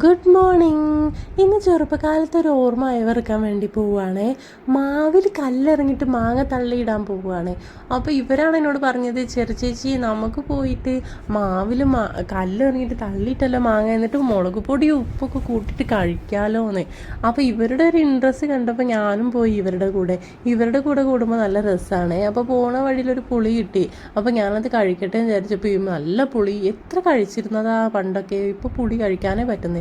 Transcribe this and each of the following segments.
Good morning ഇന്ന് ചെറുപ്പകാലത്ത് ഒരു ഓർമ്മ അയവർക്കാൻ വേണ്ടി പോവുകയാണേ. മാവിൽ കല്ലിറങ്ങിയിട്ട് മാങ്ങ തള്ളിയിടാൻ പോവുകയാണ്. അപ്പോൾ ഇവരാണ് എന്നോട് പറഞ്ഞത് ചെറു ചേച്ചി നമുക്ക് പോയിട്ട് മാവിൽ മാ കല്ലിറങ്ങിയിട്ട് തള്ളിയിട്ടല്ല മാങ്ങ എന്നിട്ട് മുളക് പൊടിയും ഉപ്പൊക്കെ കൂട്ടിയിട്ട് കഴിക്കാമല്ലോ എന്ന് അപ്പോൾ ഇവരുടെ ഒരു ഇൻട്രസ്റ്റ് കണ്ടപ്പോൾ ഞാനും പോയി ഇവരുടെ കൂടെ. ഇവരുടെ കൂടെ കൂടുമ്പോൾ നല്ല രസമാണ് അപ്പോൾ പോണ വഴിയിലൊരു പുളി കിട്ടി. അപ്പോൾ ഞാനത് കഴിക്കട്ടെ എന്ന് വിചാരിച്ചപ്പോൾ നല്ല പുളി എത്ര കഴിച്ചിരുന്നതാ പണ്ടൊക്കെ. ഇപ്പോൾ പുളി കഴിക്കാനേ പറ്റുന്നില്ല.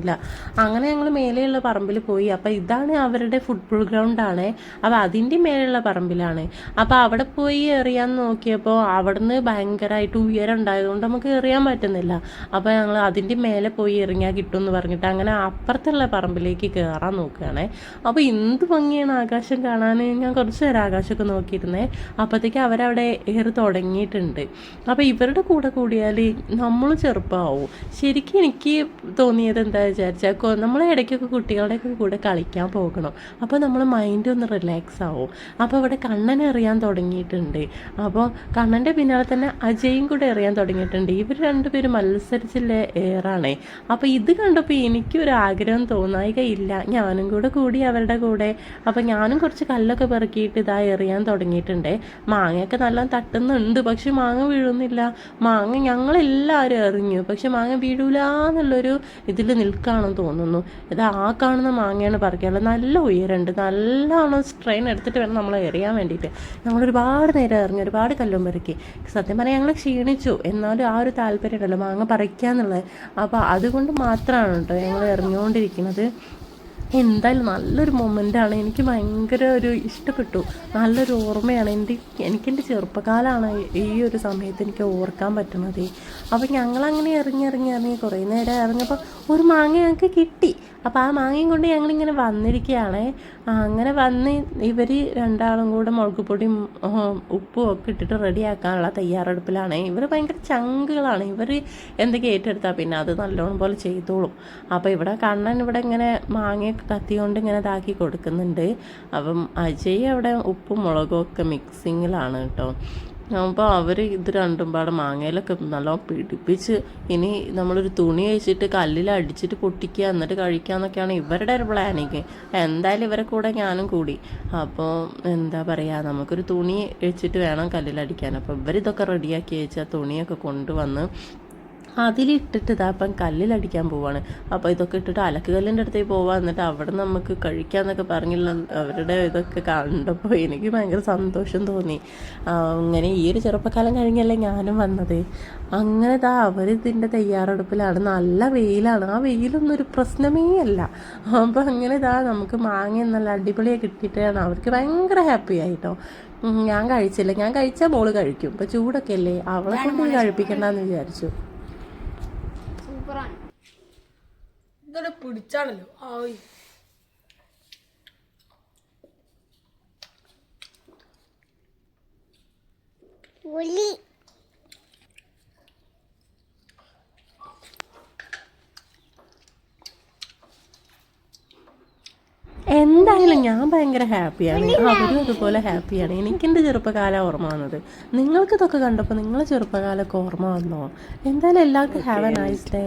അങ്ങനെ ഞങ്ങൾ മേലെയുള്ള പറമ്പിൽ പോയി. അപ്പോൾ ഇതാണ് അവരുടെ ഫുട്ബോൾ ആണ്. അപ്പോൾ അതിന്റെ മേലെയുള്ള പറമ്പിലാണ്. അപ്പോൾ അവിടെ പോയി എറിയാൻ നോക്കിയപ്പോൾ അവിടുന്ന് ഭയങ്കരമായിട്ട് ഉയരം ഉണ്ടായതുകൊണ്ട് നമുക്ക് എറിയാൻ പറ്റുന്നില്ല. അപ്പോൾ ഞങ്ങൾ അതിന്റെ മേലെ പോയി എറിഞ്ഞാൽ കിട്ടും എന്ന് പറഞ്ഞിട്ട് അങ്ങനെ അപ്പുറത്തുള്ള പറമ്പിലേക്ക് കയറാൻ നോക്കുകയാണ്. അപ്പോൾ എന്ത് ഭംഗിയാണ് ആകാശം കാണാൻ? ഞാൻ കുറച്ച് നേരം ആകാശമൊക്കെ നോക്കിയിരുന്നേ. അപ്പോഴത്തേക്ക് അവരവിടെ ഏറി തുടങ്ങിയിട്ടുണ്ട്. അപ്പോൾ ഇവരുടെ കൂടെ കൂടിയാൽ നമ്മൾ ചെറുപ്പമാവും ശരിക്കും എനിക്ക് തോന്നിയത് എന്താ വിചാരിച്ചാൽ നമ്മൾ ഇടയ്ക്കൊക്കെ കുട്ടികളുടെയൊക്കെ കൂടെ കളിക്കാൻ പോകണം. അപ്പോൾ നമ്മൾ മൈൻഡ് ഒന്ന് റിലാക്സ് ആവും. അപ്പോൾ ഇവിടെ കണ്ണൻ എറിയാൻ തുടങ്ങിയിട്ടുണ്ട്. അപ്പോൾ കണ്ണന്റെ പിന്നാലെ തന്നെ അജയും കൂടെ എറിയാൻ തുടങ്ങിയിട്ടുണ്ട്. ഇവർ രണ്ടുപേരും മത്സരിച്ചില്ല ഏറാണേ. അപ്പോൾ ഇത് കണ്ടപ്പോൾ എനിക്കൊരു ആഗ്രഹം തോന്നായികയില്ല ഞാനും കൂടെ കൂടി അവരുടെ കൂടെ. അപ്പോൾ ഞാനും കുറച്ച് കല്ലൊക്കെ പെറുക്കിയിട്ട് ഇതാ എറിയാൻ തുടങ്ങിയിട്ടുണ്ട്. മാങ്ങയൊക്കെ നല്ല തട്ടുന്നുണ്ട്. പക്ഷെ മാങ്ങ വീഴുന്നില്ല. മാങ്ങ ഞങ്ങളെല്ലാവരും എറിഞ്ഞു. പക്ഷെ മാങ്ങ വീഴൂല എന്നുള്ളൊരു ഇതിൽ നിൽക്കുകയാണെന്ന് തോന്നുന്നു. ഇത് ആ കാണുന്ന മാങ്ങയാണ് പറിക്കാനുള്ളത്. നല്ല ഉയരമുണ്ട്. നല്ലോണം സ്ട്രെയിൻ എടുത്തിട്ട് വേണം നമ്മൾ എറിയാൻ വേണ്ടിയിട്ട്. ഞങ്ങൾ ഒരുപാട് നേരം എറിഞ്ഞു. ഒരുപാട് കല്ലും പെറുക്കി. സത്യം പറഞ്ഞാൽ ഞങ്ങൾ ക്ഷീണിച്ചു. എന്നാലും ആ ഒരു താല്പര്യം ഉണ്ടല്ലോ മാങ്ങ പറിക്കാന്നുള്ളത്. അപ്പോൾ അതുകൊണ്ട് മാത്രമാണ് കേട്ടോ ഞങ്ങൾ എറിഞ്ഞുകൊണ്ടിരിക്കുന്നത്. എന്തായാലും നല്ലൊരു മൊമെന്റാണ് എനിക്ക് ഭയങ്കര ഒരു ഇഷ്ടപ്പെട്ടു. നല്ലൊരു ഓർമ്മയാണ്. എന്റെ എനിക്കെന്റെ ചെറുപ്പകാലമാണ് ഈ ഒരു സമയത്ത് എനിക്ക് ഓർക്കാൻ പറ്റുന്നത്. അപ്പോൾ ഞങ്ങളങ്ങനെ ഇറങ്ങി ഇറങ്ങി ഇറങ്ങി കുറേ നേരം ഇറങ്ങിയപ്പോൾ ഒരു മാങ്ങ ഞങ്ങൾക്ക് കിട്ടി. അപ്പോൾ ആ മാങ്ങയും കൊണ്ട് ഞങ്ങളിങ്ങനെ വന്നിരിക്കുകയാണ്. അങ്ങനെ വന്ന് ഇവർ രണ്ടാളും കൂടെ മുളക് പൊടിയും ഉപ്പും ഒക്കെ ഇട്ടിട്ട് റെഡിയാക്കാനുള്ള തയ്യാറെടുപ്പിലാണ്. ഇവർ ഭയങ്കര ചങ്കുകളാണ്. ഇവർ എന്തൊക്കെ ഏറ്റെടുത്താൽ പിന്നെ അത് നല്ലോണം പോലെ ചെയ്തോളും. അപ്പോൾ ഇവിടെ കണ്ണൻ ഇവിടെ ഇങ്ങനെ മാങ്ങയൊക്കെ കത്തിക്കൊണ്ട് ഇങ്ങനെ ഇതാക്കി കൊടുക്കുന്നുണ്ട്. അപ്പം അജയ് അവിടെ ഉപ്പും മുളകും ഒക്കെ മിക്സിങ്ങിലാണ് കേട്ടോ. അപ്പോൾ അവർ ഇത് രണ്ടും പാടെ മാങ്ങയിലൊക്കെ നല്ലോണം പിടിപ്പിച്ച് ഇനി നമ്മളൊരു തുണി കഴിച്ചിട്ട് കല്ലിൽ അടിച്ചിട്ട് പൊട്ടിക്കുക എന്നിട്ട് കഴിക്കുക എന്നൊക്കെയാണ് ഇവരുടെ ഒരു പ്ലാനിങ് എന്തായാലും ഇവരെ കൂടെ ഞാനും കൂടി. അപ്പോൾ എന്താ പറയുക നമുക്കൊരു തുണി കഴിച്ചിട്ട് വേണം കല്ലിലടിക്കാൻ അപ്പോൾ ഇവരിതൊക്കെ റെഡിയാക്കി വെച്ചാൽ തുണിയൊക്കെ കൊണ്ടുവന്ന് അതിലിട്ടിട്ട് ഇതാ അപ്പം കല്ലിലടിക്കാൻ പോവാണ്. അപ്പോൾ ഇതൊക്കെ ഇട്ടിട്ട് അലക്ക് കല്ലിന്റെ അടുത്തേക്ക് പോവാം. എന്നിട്ട് അവിടെ നമുക്ക് കഴിക്കാമെന്നൊക്കെ പറഞ്ഞില്ല അവരുടെ ഇതൊക്കെ കണ്ടപ്പോൾ എനിക്ക് ഭയങ്കര സന്തോഷം തോന്നി. അങ്ങനെ ഈ ഒരു ചെറുപ്പക്കാലം കഴിഞ്ഞല്ലേ ഞാനും വന്നത്. അങ്ങനെ ഇതാ അവർ ഇതിന്റെ തയ്യാറെടുപ്പിലാണ്. നല്ല വെയിലാണ്. ആ വെയിലൊന്നും ഒരു പ്രശ്നമേ അല്ല. അപ്പോൾ അങ്ങനെ ഇതാ നമുക്ക് മാങ്ങ നല്ല അടിപൊളിയായി കിട്ടിയിട്ടാണ്. അവർക്ക് ഭയങ്കര ഹാപ്പി ആയിട്ടോ. ഞാൻ കഴിച്ചില്ല. ഞാൻ കഴിച്ചാൽ മോൾ കഴിക്കും. ഇപ്പം ചൂടൊക്കെ അല്ലേ? അവളെ കൊണ്ട് കഴിപ്പിക്കണ്ടെന്ന് വിചാരിച്ചു. ഇതൊക്കെ പിടിച്ചാണല്ലോ. ആയി എന്തായാലും ഞാൻ ഭയങ്കര ഹാപ്പിയാണ്. അവരും അതുപോലെ ഹാപ്പിയാണ്. എനിക്കെന്റെ ചെറുപ്പകാലം ഓർമ്മ വന്നത്. നിങ്ങൾക്കിതൊക്കെ കണ്ടപ്പോൾ നിങ്ങളെ ചെറുപ്പകാലമൊക്കെ ഓർമ്മ വന്നോ? എന്തായാലും എല്ലാവർക്കും ഹാവ് എ നൈസ് ഡേ